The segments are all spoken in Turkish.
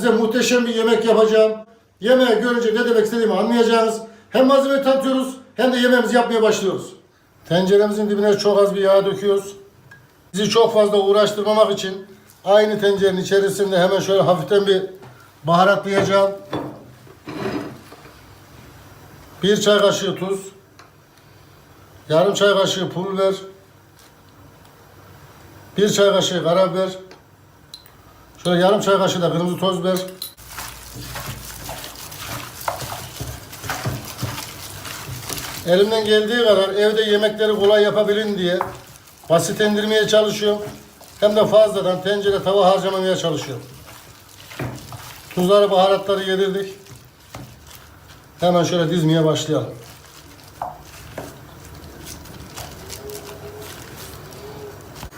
size muhteşem bir yemek yapacağım. Yemeği görünce ne demek istediğimi anlayacağınız. Hem malzemeyi tanıtıyoruz hem de yemeğimizi yapmaya başlıyoruz. Tenceremizin dibine çok az bir yağ döküyoruz. Bizi çok fazla uğraştırmamak için aynı tencerenin içerisinde hemen şöyle hafiften bir baharatlayacağım. Bir çay kaşığı tuz. Yarım çay kaşığı pul biber. Bir çay kaşığı karabiber. Şöyle yarım çay kaşığı da kırmızı toz biber. Elimden geldiği kadar evde yemekleri kolay yapabilin diye basitlendirmeye çalışıyorum. Hem de fazladan tencere tava harcamamaya çalışıyorum. Tuzları baharatları yedirdik. Hemen şöyle dizmeye başlayalım.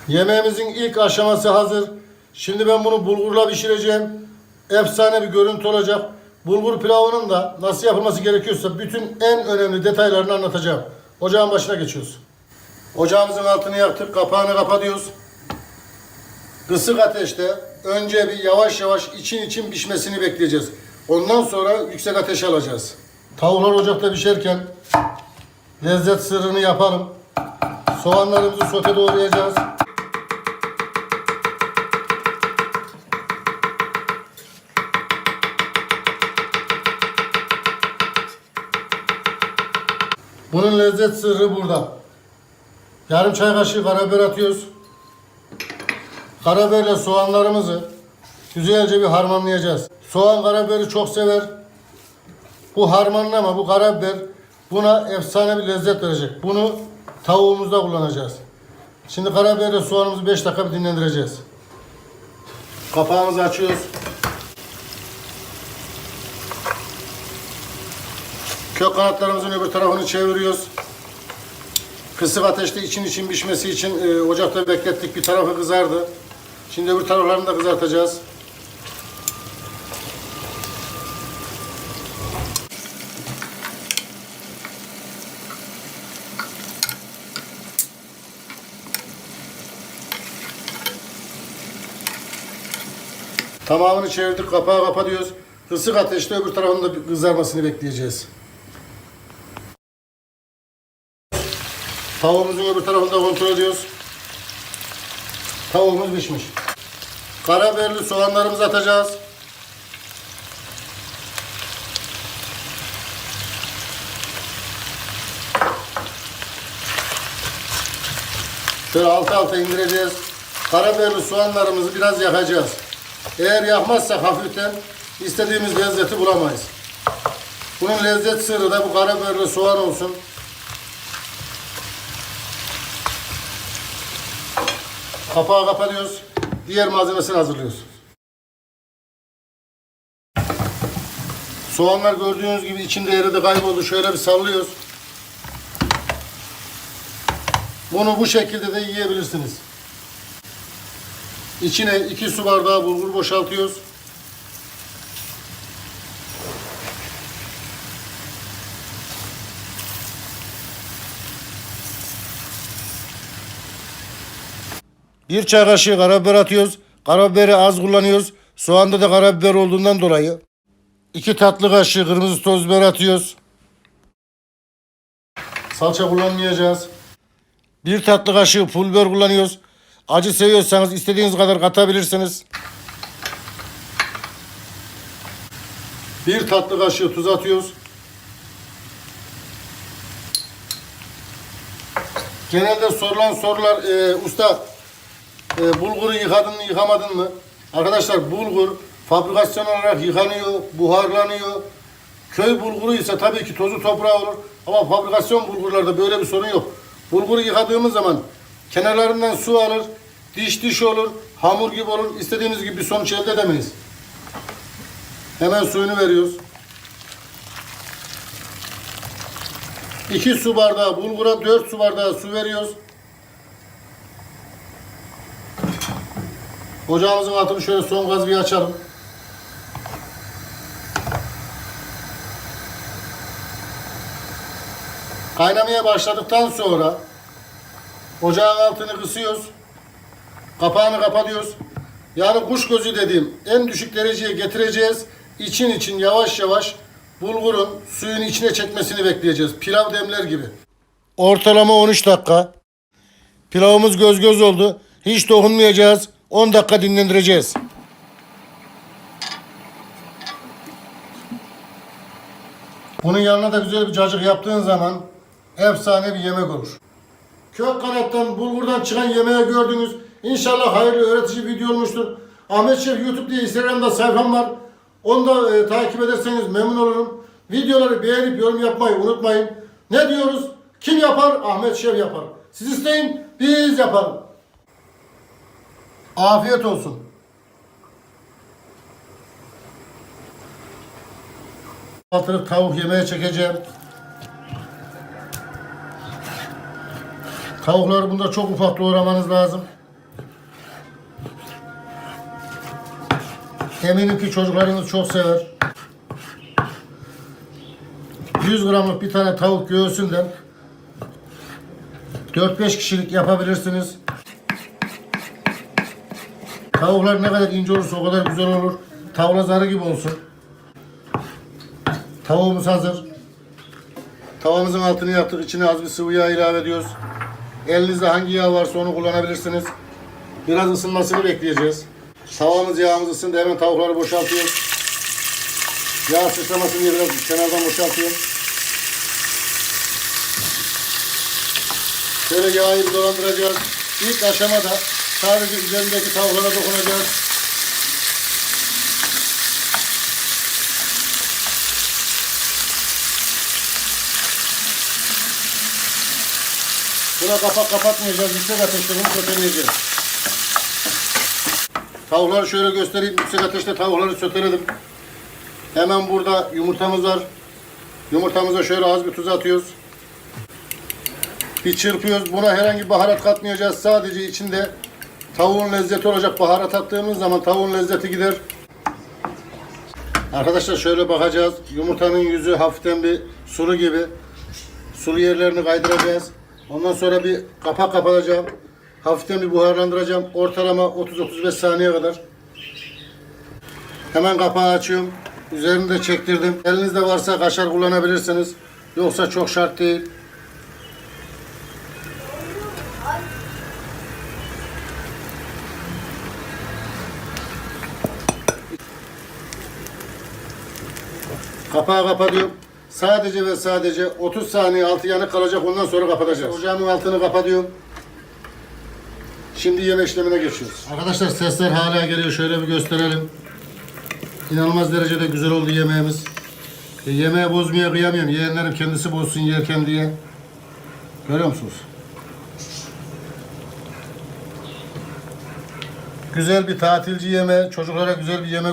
Yemeğimizin ilk aşaması hazır. Şimdi ben bunu bulgurla pişireceğim. Efsane bir görüntü olacak. Bulgur pilavının da nasıl yapılması gerekiyorsa bütün en önemli detaylarını anlatacağım. Ocağın başına geçiyoruz. Ocağımızın altını yaktık. Kapağını kapatıyoruz. Kısık ateşte önce bir yavaş yavaş için için pişmesini bekleyeceğiz. Ondan sonra yüksek ateşe alacağız. Tavuklar ocakta pişerken lezzet sırrını yapalım. Soğanlarımızı sote doğrayacağız. Bunun lezzet sırrı burada. Yarım çay kaşığı karabiber atıyoruz. Karabiberle soğanlarımızı güzelce bir harmanlayacağız. Soğan karabiberi çok sever. Bu harmanlama, bu karabiber buna efsane bir lezzet verecek. Bunu tavuğumuzda kullanacağız. Şimdi karabiberle soğanımızı 5 dakika bir dinlendireceğiz. Kapağımızı açıyoruz. Kök kanatlarımızın öbür tarafını çeviriyoruz. Kısık ateşte için için pişmesi için e, ocakta beklettik. Bir tarafı kızardı. Şimdi öbür taraflarını da kızartacağız. Tamamını çevirdik. Kapağı kapatıyoruz. Kısık ateşte öbür tarafının da bir kızarmasını bekleyeceğiz. Tavuğumuzun öbür tarafını da kontrol ediyoruz. Tavuğumuz pişmiş. Karabiberli soğanlarımızı atacağız. Şöyle alta alta indireceğiz. Karabiberli soğanlarımızı biraz yakacağız. Eğer yakmazsak hafiften istediğimiz lezzeti bulamayız. Bunun lezzet sırrı da bu karabiberli soğan olsun. Kapağı kapatıyoruz. Diğer malzemesini hazırlıyoruz. Soğanlar gördüğünüz gibi içinde eridi kayboldu. Şöyle bir sallıyoruz. Bunu bu şekilde de yiyebilirsiniz. İçine iki su bardağı bulgur boşaltıyoruz. Bir çay kaşığı karabiber atıyoruz. Karabiberi az kullanıyoruz. Soğanda da karabiber olduğundan dolayı. İki tatlı kaşığı kırmızı toz biber atıyoruz. Salça kullanmayacağız. Bir tatlı kaşığı pul biber kullanıyoruz. Acı seviyorsanız istediğiniz kadar katabilirsiniz. Bir tatlı kaşığı tuz atıyoruz. Genelde sorulan sorular e, usta e, bulguru yıkadın mı yıkamadın mı? Arkadaşlar bulgur fabrikasyon olarak yıkanıyor, buharlanıyor. Köy bulguru ise tabii ki tozu toprağı olur. Ama fabrikasyon bulgurlarda böyle bir sorun yok. Bulguru yıkadığımız zaman kenarlarından su alır, diş diş olur, hamur gibi olur. İstediğimiz gibi bir sonuç elde edemeyiz. Hemen suyunu veriyoruz. 2 su bardağı bulgura 4 su bardağı su veriyoruz. Ocağımızın altını şöyle son gaz bir açalım. Kaynamaya başladıktan sonra ocağın altını kısıyoruz. Kapağını kapatıyoruz. Yani kuş gözü dediğim en düşük dereceye getireceğiz. İçin için yavaş yavaş bulgurun suyun içine çekmesini bekleyeceğiz. Pilav demler gibi. Ortalama 13 dakika. Pilavımız göz göz oldu. Hiç dokunmayacağız. 10 dakika dinlendireceğiz. Bunun yanına da güzel bir cacık yaptığın zaman efsane bir yemek olur. Kök kanattan, bulgurdan çıkan yemeği gördünüz. İnşallah hayırlı öğretici video olmuştur. Ahmet Şef YouTube diye Instagram'da sayfam var. Onu da e, takip ederseniz memnun olurum. Videoları beğenip yorum yapmayı unutmayın. Ne diyoruz? Kim yapar? Ahmet Şef yapar. Siz isteyin, biz yapalım. Afiyet olsun. Altını tavuk yemeğe çekeceğim. Tavukları bunda çok ufak doğramanız lazım. Eminim ki çocuklarınız çok sever. 100 gramlık bir tane tavuk göğsünden 4-5 kişilik yapabilirsiniz. Tavuklar ne kadar ince olursa o kadar güzel olur. Tavla zarı gibi olsun. Tavuğumuz hazır. Tavamızın altını yaktık. İçine az bir sıvı yağ ilave ediyoruz. Elinizde hangi yağ varsa onu kullanabilirsiniz. Biraz ısınmasını bekleyeceğiz. Tavamız yağımız ısındı. Hemen tavukları boşaltıyoruz. Yağ sıçramasın diye biraz kenardan boşaltıyorum. Şöyle yağı bir dolandıracağız. İlk aşamada sadece üzerindeki tavuklara dokunacağız. Buna kapak kapatmayacağız. Yüksek ateşte bunu söteleyeceğiz. Tavukları şöyle göstereyim. Yüksek ateşte tavukları söteledim. Hemen burada yumurtamız var. Yumurtamıza şöyle az bir tuz atıyoruz. Bir çırpıyoruz. Buna herhangi bir baharat katmayacağız. Sadece içinde tavuğun lezzeti olacak. Baharat attığımız zaman tavuğun lezzeti gider. Arkadaşlar şöyle bakacağız. Yumurtanın yüzü hafiften bir sulu gibi. Sulu yerlerini kaydıracağız. Ondan sonra bir kapak kapatacağım. Hafiften bir buharlandıracağım. Ortalama 30-35 saniye kadar. Hemen kapağı açıyorum. Üzerini de çektirdim. Elinizde varsa kaşar kullanabilirsiniz. Yoksa çok şart değil. Kapağı kapatıyorum. Sadece ve sadece 30 saniye altı yanık kalacak. Ondan sonra kapatacağız. Ocağımın altını kapatıyorum. Şimdi yeme işlemine geçiyoruz. Arkadaşlar sesler hala geliyor. Şöyle bir gösterelim. İnanılmaz derecede güzel oldu yemeğimiz. E, yemeği bozmaya kıyamıyorum. Yeğenlerim kendisi bozsun yerken diye. Görüyor musunuz? Güzel bir tatilci yeme, çocuklara güzel bir yemek